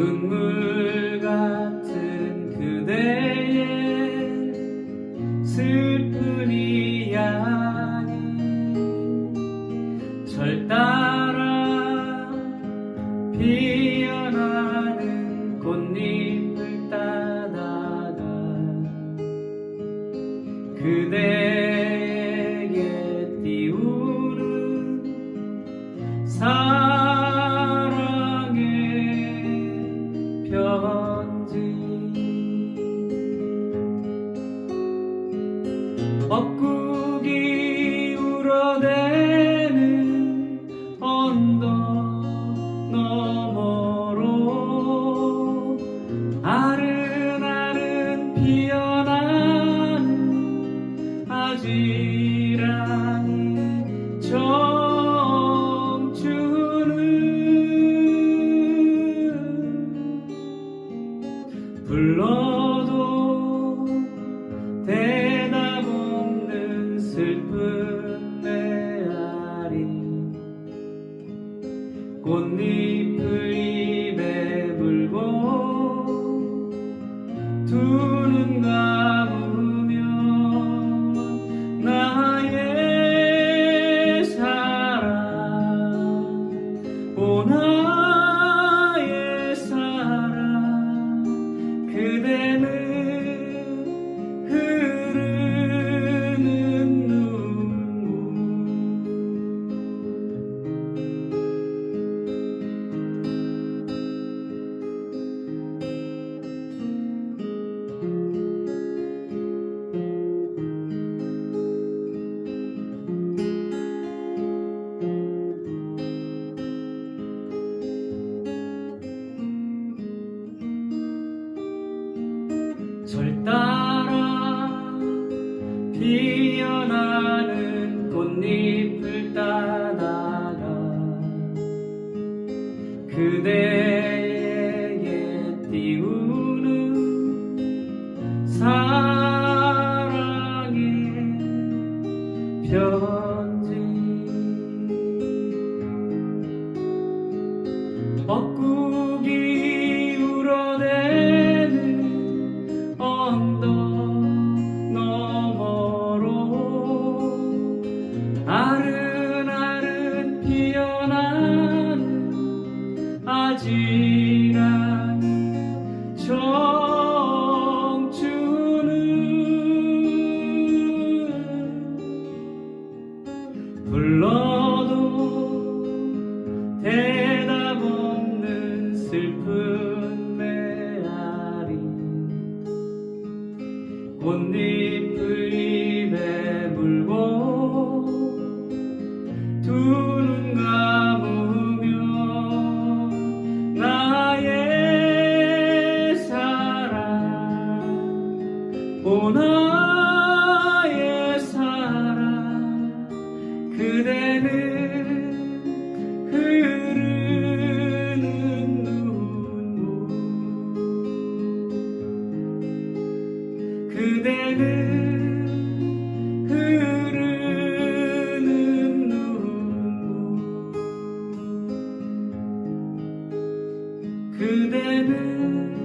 눈물 같은 그대의 슬픈 이야. mercy. 그대 피어나는 꽃잎을 따라가, 그대에게 띄우는 사랑의 별 오 나의 사랑 그대는 흐르는 눈물. 그대는 흐르는 눈물. 그대는